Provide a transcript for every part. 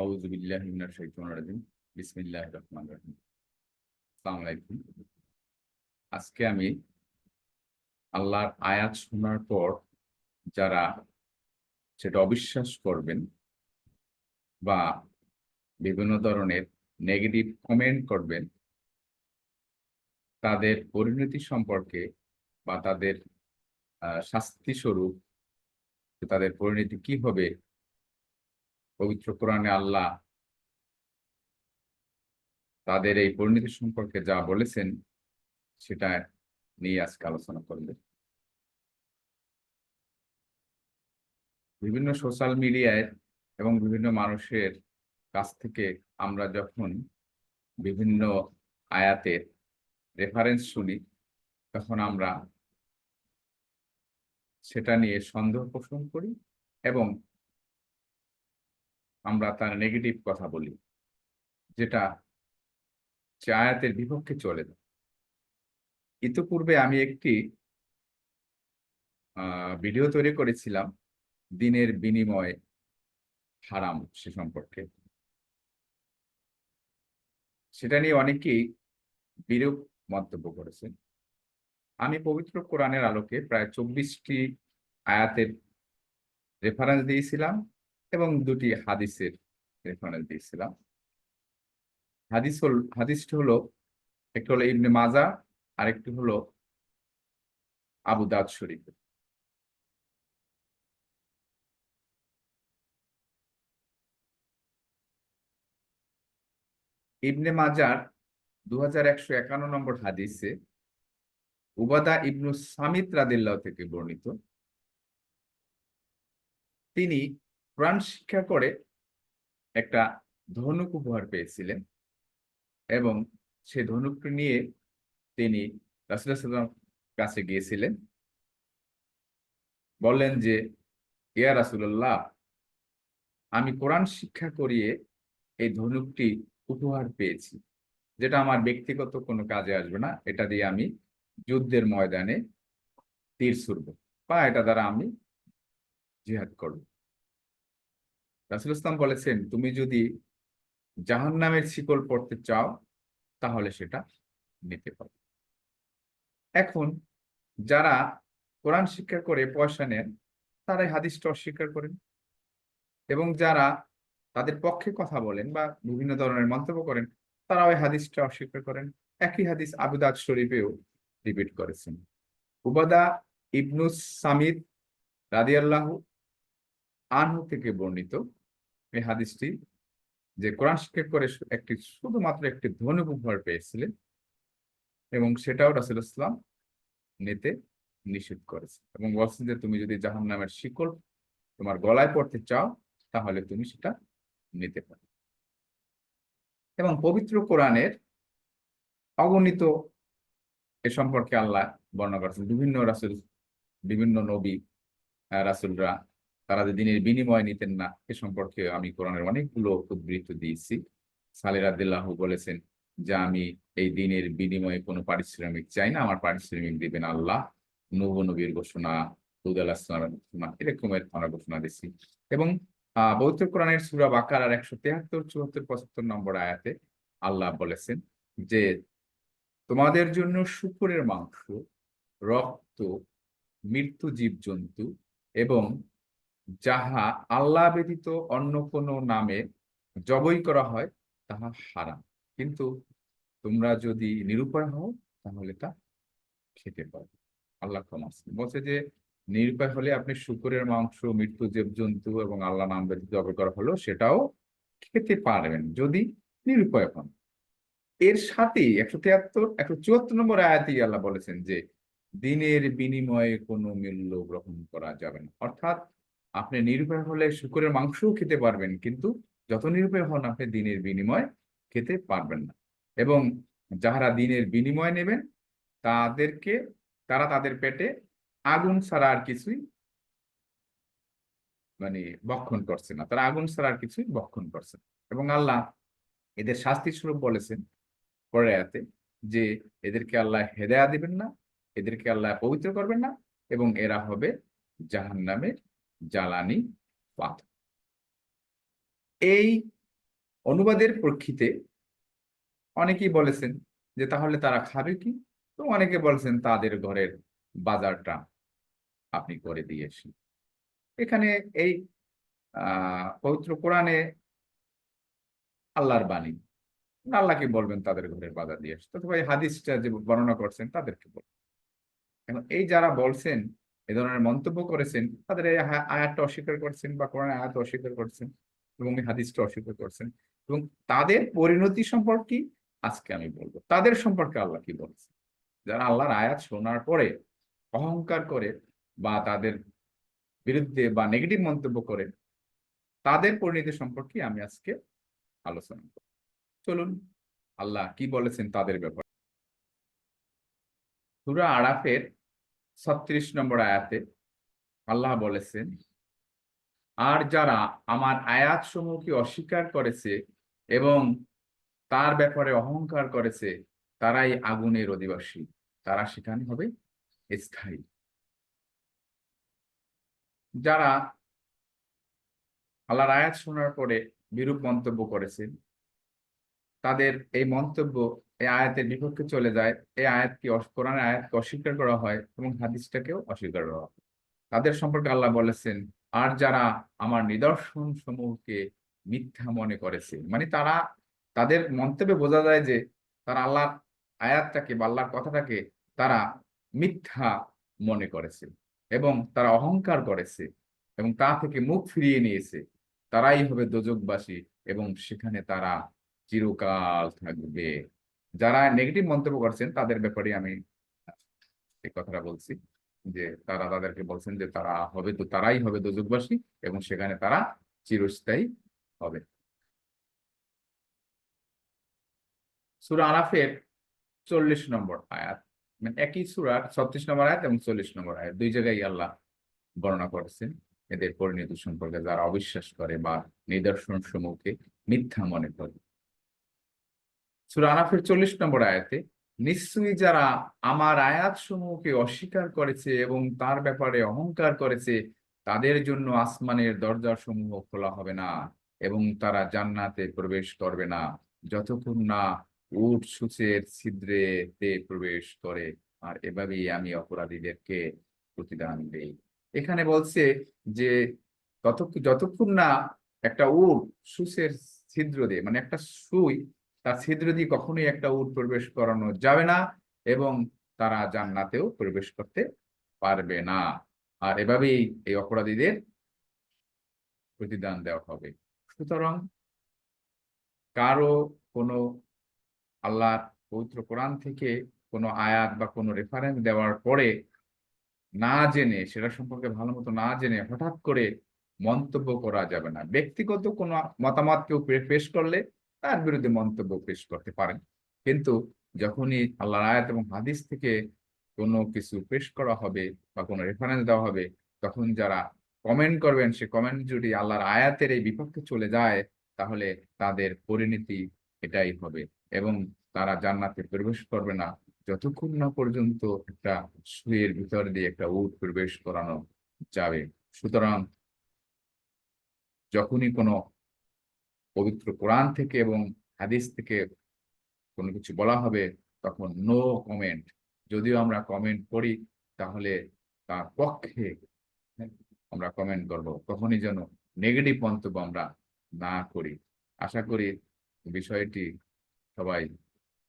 আউযু বিল্লাহি মিনাশ শাইতানির রাজিম বিসমিল্লাহির রহমানির রহিম আসসালামু আলাইকুম আজকে আমি আল্লাহর আয়াত শোনার পর যারা সেটা অবিশ্বাস করবেন বা বিভিন্ন ধরনের নেগেটিভ কমেন্ট করবেন, তাদের পরিণতি সম্পর্কে বা তাদের শাস্তি স্বরূপ, তাদের পরিণতি কি হবে পবিত্র কোরআনে আল্লাহ তাদের এই পরিণতি সম্পর্কে যা বলেছেন, সেটা নিয়ে আজকে আলোচনা করবে। বিভিন্ন সোশ্যাল মিডিয়ায় এবং বিভিন্ন মানুষের কাছ থেকে আমরা যখন বিভিন্ন আয়াতের রেফারেন্স শুনি, তখন আমরা সেটা নিয়ে সন্দেহ পোষণ করি এবং আমরা তার নেগেটিভ কথা বলি, যেটা সে আয়াতের বিপক্ষে চলে যায় ইতিপূর্বে আমি একটি ভিডিও তৈরি করেছিলাম, দিনের বিনিময় হারাম সে সম্পর্কে। সেটা নিয়ে অনেকেই বিরূপ মন্তব্য করেছেন। আমি পবিত্র কোরআনের আলোকে প্রায় চব্বিশটি আয়াতের রেফারেন্স দিয়েছিলাম। এবং দুটি হাদিসের রেফারেন্স দিয়েছিলাম। হাদিস হল, হাদিসটি হলো, একটি হলো ইবনে মাজা আর একটি হলো আবু দাদ শরীফ। ইবনে মাজার দু হাজার একশো একান্ন নম্বর হাদিসে উবাদা ইবনু সামিত রাদিল্লাহ থেকে বর্ণিত। তিনি কোরআন শিক্ষা করে একটা ধনুক উপহার পেয়েছিলেন এবং সে ধনুকটি নিয়ে তিনি রাসুল্লাহ কাছে গিয়েছিলেন। বললেন যে, ইয়া রাসুল্লাহ আমি কোরআন শিক্ষা করিয়ে এই ধনুকটি উপহার পেয়েছি, যেটা আমার ব্যক্তিগত কোনো কাজে আসবে না। এটা দিয়ে আমি যুদ্ধের ময়দানে তীর ছুড়ব বা এটা দ্বারা আমি জিহাদ করব। রাসুল ইসলাম বলেছেন, তুমি যদি জাহান নামের শিকল পড়তে চাও, তাহলে সেটা নিতে পারো। এখন যারা কোরআন শিক্ষা করে, পয়সা নেন, তারাই হাদিসটা অস্বীকার করেন। এবং যারা তাদের পক্ষে কথা বলেন বা বিভিন্ন ধরনের মন্তব্য করেন তারা ওই হাদিসটা অস্বীকার করেন। একই হাদিস আবুদাদ শরীফেও রিপিট করেছেন। উবাদা ইবনুস সামিদ রাদিয়াল্লাহু আনহু থেকে বর্ণিত এই হাদিসটি যে কোরআন শিক্ষা করে একটি শুধুমাত্র একটি ধনুক উপহার পেয়েছিলেন এবং সেটাও রাসুল ইসলাম নিতে নিষেধ করেছে এবং বলছেন যে তুমি যদি জাহান নামের শিকল তোমার গলায় পড়তে চাও, তাহলে তুমি সেটা নিতে পারো। এবং পবিত্র কোরআনের অগণিত এ সম্পর্কে আল্লাহ বর্ণনা করেছেন। বিভিন্ন রাসুল, বিভিন্ন নবী রাসূলরা তারা যে দিনের বিনিময় নিতেন না, এ সম্পর্কে আমি কোরআনের অনেকগুলো উদ্বৃত্ত দিয়েছি। সালের আদিল্লাহ বলেছেন যে, আমি এই দিনের বিনিময়ে কোনো পারিশ্রমিক চাই না, আমার পারিশ্রমিক দিবেন আল্লাহ। নব নবীর ঘোষণা ঘোষণা এরকমের আমরা ঘোষণা দিচ্ছি এবং আহ বৌদ্ধ কোরআনের সুরা বাকার আর একশো তেহাত্তর, চুয়াত্তর, পঁচাত্তর নম্বর আয়াতে আল্লাহ বলেছেন যে, তোমাদের জন্য শুকুরের মাংস, রক্ত, মৃত্যু জীবজন্তু এবং যাহা আল্লাহ ব্যতীত অন্য কোনো নামে জবই করা হয়, তাহা হারাম। কিন্তু তোমরা যদি নিরুপায় হও, তাহলে তা খেতে পারো আল্লাহ ক্ষমা বলছে যে, নিরুপায় হলে আপনি শুকুরের মাংস, মৃত্যু জীবজন্তু এবং আল্লাহ নাম ব্যতীত জবই করা হলো সেটাও খেতে পারবেন যদি নিরুপায় হন। এর সাথেই একশো তিয়াত্তর, একশো চুয়াত্তর নম্বর আয়াতেই আল্লাহ বলেছেন যে, দিনের বিনিময়ে কোনো মূল্য গ্রহণ করা যাবে না। অর্থাৎ আপনি নিরুপায় হলে শুকুরের মাংসও খেতে পারবেন, কিন্তু যত নিরুপায় হন আপনি দিনের বিনিময় খেতে পারবেন না এবং যাহারা দিনের বিনিময় নেবেন, তাদেরকে, তারা তাদের পেটে আগুন ছাড়া আর কিছুই মানে বক্ষণ করছে না তারা আগুন ছাড়া আর কিছুই বক্ষণ করছে না। এবং আল্লাহ এদের শাস্তি স্বরূপ বলেছেন পরে আয়াতে যে, এদেরকে আল্লাহ হেদায়া দিবেন না, এদেরকে আল্লাহ পবিত্র করবেন না এবং এরা হবে জাহান্নামের জ্বালানি পাত্র এই অনুবাদের প্রেক্ষিতে অনেকেই বলেছেন যে তাহলে তারা খাবে কি? তো অনেকে বলেছেন তাদের ঘরের বাজারটা আপনি করে দিয়েছেন এখানে এই পবিত্র কোরআনে আল্লাহর বাণী। আল্লাহকে বলবেন তাদের ঘরের বাজার দিয়ে আসতে অথবা এই হাদিসটা যে বর্ণনা করছেন তাদেরকে বলবেন এখন এই যারা বলছেন এ ধরনের মন্তব্য করেছেন, তাদের আয়াতটা অস্বীকার করছেন বা কোরআন আয়াত অস্বীকার করছেন এবং এই হাদিসটা অস্বীকার করছেন এবং তাদের পরিণতি সম্পর্কে আজকে আমি বলব। তাদের সম্পর্কে আল্লাহ কি বলছে যারা আল্লাহর আয়াত শোনার পরে অহংকার করে বা তাদের বিরুদ্ধে বা নেগেটিভ মন্তব্য করে, তাদের পরিণতি সম্পর্কে আমি আজকে আলোচনা করব। চলুন, আল্লাহ কি বলেছেন তাদের ব্যাপারে? সূরা আরাফের ছত্রিশ নম্বর আয়াতে আল্লাহ বলেছেন, আর যারা আমার আয়াত সমূহকে অস্বীকার করেছে এবং তার ব্যাপারে অহংকার করেছে, তারাই আগুনের অধিবাসী। তারা সেখানে হবে স্থায়ী। যারা আল্লাহর আয়াত শোনার পরে বিরূপ মন্তব্য করেছেন, তাদের এই মন্তব্য এই আয়াতের বিপক্ষে চলে যায়, এই আয়াতকে কোরআনের আয়াতকে অস্বীকার করা হয় এবং হাদিসটাকেও অস্বীকার করা হয়। তাদের সম্পর্কে আল্লাহ বলেছেন, আর যারা আমার নিদর্শন সমূহকে মিথ্যা মনে করেছে। মানে তারা, তাদের মন্তব্যে বোঝা যায় যে তারা আল্লাহর আয়াতটাকে বা আল্লাহর কথাটাকে তারা মিথ্যা মনে করেছে এবং তারা অহংকার করেছে এবং তা থেকে মুখ ফিরিয়ে নিয়েছে। তারাই হবে দোজকবাসী এবং সেখানে তারা চিরকাল থাকবে। যারা নেগেটিভ মন্তব্য করছেন, তাদের ব্যাপারে আমি এই কথাটা বলছি যে, তারা তাদেরকে বলছেন যে, তারা হবে তো তারাই হবে দোজকবাসী এবং সেখানে তারা চিরস্থায়ী হবে। সূরা আরাফের চল্লিশ নম্বর আয়াত মানে একই সূরার ছত্রিশ নম্বর আয়াত এবং চল্লিশ নম্বর আয়াত, দুই জায়গায় আল্লাহ বর্ণনা করেছেন। এদের পরিণতি সম্পর্কে যারা অবিশ্বাস করে বা নিদর্শন সমূহকে মিথ্যা মনে করে সূরা আরাফের চল্লিশ নম্বর আয়াতে, নিশ্চয়ই যারা আমার আয়াত সমূহকে অস্বীকার করেছে এবং তার ব্যাপারে অহংকার করেছে, তাদের জন্য আসমানের দরজা সমূহ খোলা হবে না এবং তারা জান্নাতে প্রবেশ করবে না। যতক্ষণ না উট সূচের ছিদ্রেতে প্রবেশ করে, আর এভাবেই আমি অপরাধীদেরকে প্রতিদান দেই। এখানে বলছে যে ততক্ষণ যতক্ষণ না একটা উট সুচের ছিদ্র দিয়ে মানে একটা সুই তার ছিদ্র দিয়ে কখনোই একটা উট প্রবেশ করানো যাবে না এবং তারা জান্নাতেও প্রবেশ করতে পারবে না। আর এভাবেই এই অপরাধীদের প্রতিদান দেওয়া হবে। সুতরাং কারও কোনো আল্লাহর পবিত্র কোরআন থেকে কোনো আয়াত বা কোনো রেফারেন্স দেওয়ার পরে না জেনে, সেটা সম্পর্কে ভালো মতো না জেনে হঠাৎ করে মন্তব্য করা যাবে না। ব্যক্তিগত কোনো মতামত কেউ পেশ করলে তার বিরুদ্ধে মন্তব্য পেশ করতে পারেন। কিন্তু যখনই আল্লাহর আয়াত এবং হাদিস থেকে কোনো কিছু পেশ করা হবে বা কোনো রেফারেন্স দেওয়া হবে, তখন যারা কমেন্ট করবেন, সে কমেন্ট যদি আল্লাহর আয়াতের এই বিপক্ষে চলে যায়, তাহলে তাদের পরিণতি এটাই হবে এবং তারা জান্নাতে প্রবেশ করবে না। যতক্ষণ না পর্যন্ত একটা সুয়ের ভিতর দিয়ে একটা উট প্রবেশ করানো যাবে। সুতরাং যখনই কোনো পবিত্র কোরআন থেকে এবং হাদিস থেকে কোনো কিছু বলা হবে, তখন নো কমেন্ট যদিও আমরা কমেন্ট করি তাহলে তার পক্ষে আমরা কমেন্ট করব। কখনই যেন নেগেটিভ মন্তব্য আমরা না করি। আশা করি বিষয়টি সবাই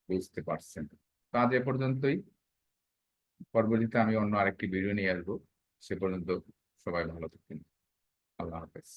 বুঝতে পারছেন। তো এ পর্যন্তই। পরবর্তীতে আমি অন্য আরেকটি ভিডিও নিয়ে আসব। সে পর্যন্ত সবাই ভালো থাকবেন। আল্লাহ হাফেজ।